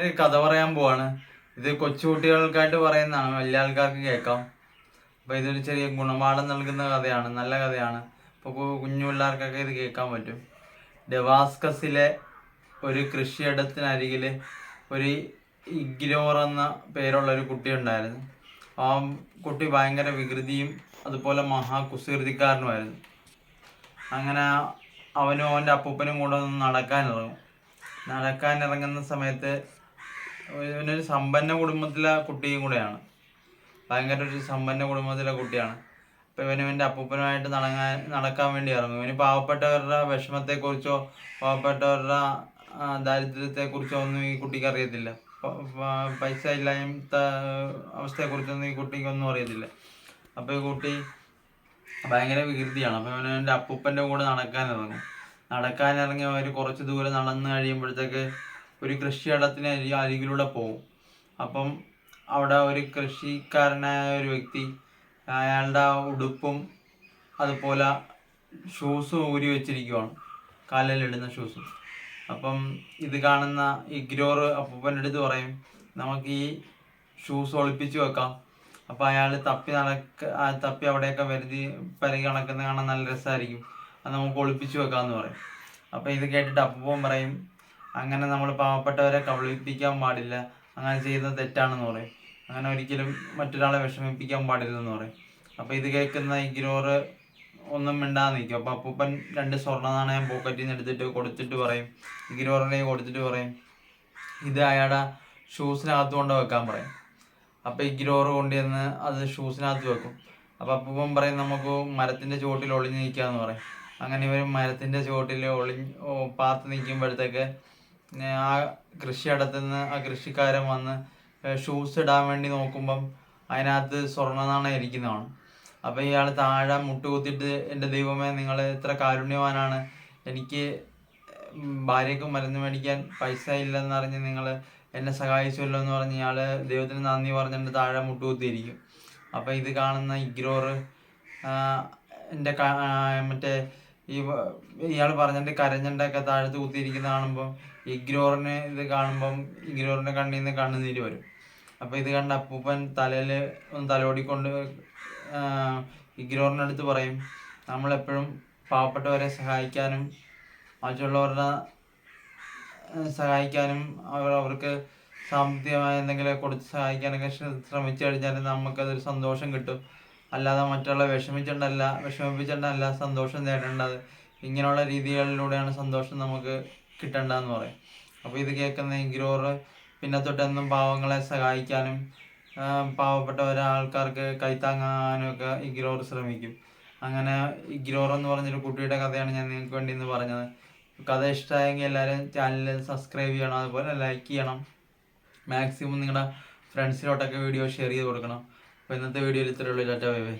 ഒരു കഥ പറയാൻ പോവാണ്. ഇത് കൊച്ചുകുട്ടികൾക്കായിട്ട് പറയുന്നതാണ് വലിയ ആൾക്കാർക്ക് കേൾക്കാം. അപ്പോൾ ഇതൊരു ചെറിയ ഗുണപാഠം നൽകുന്ന കഥയാണ്. നല്ല കഥയാണ്. അപ്പോൾ കുഞ്ഞു പിള്ളേർക്കൊക്കെ ഇത് കേൾക്കാൻ പറ്റും. ഡെവാസ്കസിലെ ഒരു കൃഷിയിടത്തിനരികിൽ ഒരു ഇഗ്നോർ എന്ന പേരുള്ള ഒരു കുട്ടി ഉണ്ടായിരുന്നു ആ കുട്ടി ഭയങ്കര വികൃതിയും അതുപോലെ മഹാകുസൃതിക്കാരനുമായിരുന്നു. അങ്ങനെ അവനും അവന്റെ അപ്പൂപ്പനും കൂടെ ഒന്ന് നടക്കാനിറങ്ങും. നടക്കാനിറങ്ങുന്ന സമയത്ത് ഇവനൊരു സമ്പന്ന കുടുംബത്തിലെ കുട്ടിയും കൂടെയാണ്. ഭയങ്കര ഒരു സമ്പന്ന കുടുംബത്തിലെ കുട്ടിയാണ്. ഇവന് ഇവന്റെ അപ്പൂപ്പനുമായിട്ട് നടങ്ങാൻ നടക്കാൻ വേണ്ടി ഇറങ്ങും. ഇവന് പാവപ്പെട്ടവരുടെ വിഷമത്തെക്കുറിച്ചോ പാവപ്പെട്ടവരുടെ ദാരിദ്ര്യത്തെ ദാരിദ്ര്യത്തെക്കുറിച്ചോ ഒന്നും ഈ കുട്ടിക്ക് അറിയത്തില്ല. പൈസ ഇല്ലായ്മ അവസ്ഥയെക്കുറിച്ചൊന്നും ഈ കുട്ടിക്കൊന്നും അറിയത്തില്ല. അപ്പോൾ ഈ കുട്ടി ഭയങ്കര വികൃതിയാണ്. അപ്പോൾ ഇവന് എന്റെ അപ്പൂപ്പന്റെ കൂടെ നടക്കാൻ ഇറങ്ങും. നടക്കാൻ ഇറങ്ങി അവർ കുറച്ച് ദൂരം നടന്നു കഴിയുമ്പോഴത്തേക്ക് ഒരു കൃഷിയിടത്തിന് അരി അരികിലൂടെ പോകും അപ്പം അവിടെ ഒരു കൃഷിക്കാരനായ ഒരു വ്യക്തി അയാളുടെ ഉടുപ്പും അതുപോലെ ഷൂസും ഊരി വെച്ചിരിക്കുവാണ്. കാലിലിടുന്ന ഷൂസും. അപ്പം ഇത് കാണുന്ന ഇഗ്നോർ അപ്പൂപ്പന്റെ അടുത്ത് പറയും നമുക്ക് ഈ ഷൂസ് ഒളിപ്പിച്ച് വെക്കാം. അപ്പോൾ അയാൾ തപ്പി നടക്ക തപ്പി അവിടെയൊക്കെ വരുതി പരകി നടക്കുന്ന കാണാൻ നല്ല രസമായിരിക്കും. അത് നമുക്ക് ഒളിപ്പിച്ച് വെക്കാമെന്ന് പറയും. അപ്പോൾ ഇത് കേട്ടിട്ട് അപ്പൂപ്പൻ പറയും അങ്ങനെ നമ്മൾ പാവപ്പെട്ടവരെ കബളിപ്പിക്കാൻ പാടില്ല. അങ്ങനെ ചെയ്യുന്നത് തെറ്റാണെന്ന് പറയും. അങ്ങനെ ഒരിക്കലും മറ്റൊരാളെ വിഷമിപ്പിക്കാൻ പാടില്ലെന്ന് പറയും. അപ്പോൾ ഇത് കേൾക്കുന്ന ഈ ഗ്രോറ് ഒന്നും മിണ്ടാതെ നിൽക്കും. അപ്പോൾ അപ്പൂപ്പൻ രണ്ട് സ്വർണ നാണയം പോക്കറ്റിൽ നിന്ന് എടുത്തിട്ട് കൊടുത്തിട്ട് പറയും. ഇഗ്രോറിനെ ഗ്രോറിനെ കൊടുത്തിട്ട് പറയും. ഇത് അയാളുടെ ഷൂസിനകത്ത് കൊണ്ട് വെക്കാൻ പറയും. അപ്പോൾ ഇഗ്രോർ ഗ്രോറ് കൊണ്ടുവന്ന് അത് ഷൂസിനകത്ത് വെക്കും. അപ്പോൾ അപ്പൂപ്പൻ പറയും നമുക്ക് മരത്തിന്റെ ചുവട്ടിൽ ഒളിഞ്ഞ് നിൽക്കാന്ന് പറയും. അങ്ങനെ ഇവർ മരത്തിന്റെ ചുവട്ടിൽ ഒളിഞ്ഞ് പാർത്ത് നിൽക്കുമ്പോഴത്തേക്ക് ആ കൃഷിയിടത്തു നിന്ന് ആ കൃഷിക്കാരൻ വന്ന് ഷൂസ് ഇടാൻ വേണ്ടി നോക്കുമ്പം അതിനകത്ത് സ്വർണനാണ് ഇരിക്കുന്നതാണ്. അപ്പോൾ ഇയാൾ താഴെ മുട്ടുകുത്തിട്ട് എന്റെ ദൈവമേ നിങ്ങൾ ഇത്ര കാരുണ്യവാനാണ്. എനിക്ക് ഭാര്യയ്ക്ക് മരുന്ന് മേടിക്കാൻ പൈസ ഇല്ലെന്നറിഞ്ഞ് നിങ്ങൾ എന്നെ സഹായിച്ചല്ലോ എന്ന് പറഞ്ഞ് ഇയാൾ ദൈവത്തിന് നന്ദി പറഞ്ഞിട്ട് താഴെ മുട്ടുകുത്തിയിരിക്കും അപ്പോൾ ഇത് കാണുന്ന ഇഗ്രോറ് എന്റെ മറ്റേ ഈ ഇയാൾ പറഞ്ഞിട്ട് കരഞ്ഞണ്ടൊക്കെ താഴത്ത് കുത്തിയിരിക്കുന്ന കാണുമ്പോൾ ഇഗ്രോറിന് ഇത് കാണുമ്പം ഇഗ്രോറിന്റെ കണ്ണിൽ നിന്ന് കണ്ണുനീര് വരും. അപ്പോൾ ഇത് കണ്ട അപ്പൂപ്പൻ തലയിൽ ഒന്ന് തലോടിക്കൊണ്ട് ഇഗ്രോറിന്റെ അടുത്ത് പറയും നമ്മളെപ്പോഴും പാവപ്പെട്ടവരെ സഹായിക്കാനും മറ്റുള്ളവരുടെ സഹായിക്കാനും അവർ അവർക്ക് സാമ്പത്തികമായ എന്തെങ്കിലും കൊടുത്ത് സഹായിക്കാനൊക്കെ ശ്ര- ശ്രമിച്ചു കഴിഞ്ഞാൽ നമുക്കതൊരു സന്തോഷം കിട്ടും. അല്ലാതെ മറ്റുള്ള വിഷമിച്ചിട്ടല്ല വിഷമിപ്പിച്ചിട്ടല്ല സന്തോഷം നേടേണ്ടത്. ഇങ്ങനെയുള്ള രീതികളിലൂടെയാണ് സന്തോഷം നമുക്ക് കിട്ടേണ്ടതെന്ന് പറയും. അപ്പോൾ ഇത് കേൾക്കുന്ന എങ്കിലോർ പിന്നെ തൊട്ടെന്നും പാവങ്ങളെ സഹായിക്കാനും പാവപ്പെട്ട ഒരാൾക്കാർക്ക് കൈത്താങ്ങാനും ഒക്കെ ഇഗ്രോർ ശ്രമിക്കും. അങ്ങനെ ഇഗ്രോർ എന്ന് പറഞ്ഞൊരു കുട്ടിയുടെ കഥയാണ് ഞാൻ നിങ്ങൾക്ക് വേണ്ടി ഇന്ന് പറഞ്ഞത്. കഥ ഇഷ്ടമായെങ്കിൽ എല്ലാവരും ചാനൽ സബ്സ്ക്രൈബ് ചെയ്യണം അതുപോലെ ലൈക്ക് ചെയ്യണം. മാക്സിമം നിങ്ങളുടെ ഫ്രണ്ട്സിലോട്ടൊക്കെ വീഡിയോ ഷെയർ ചെയ്ത് കൊടുക്കണം. അപ്പോൾ ഇന്നത്തെ വീഡിയോയിൽ ഇത്രയുള്ളൂ ടാറ്റ ബൈ ബൈ.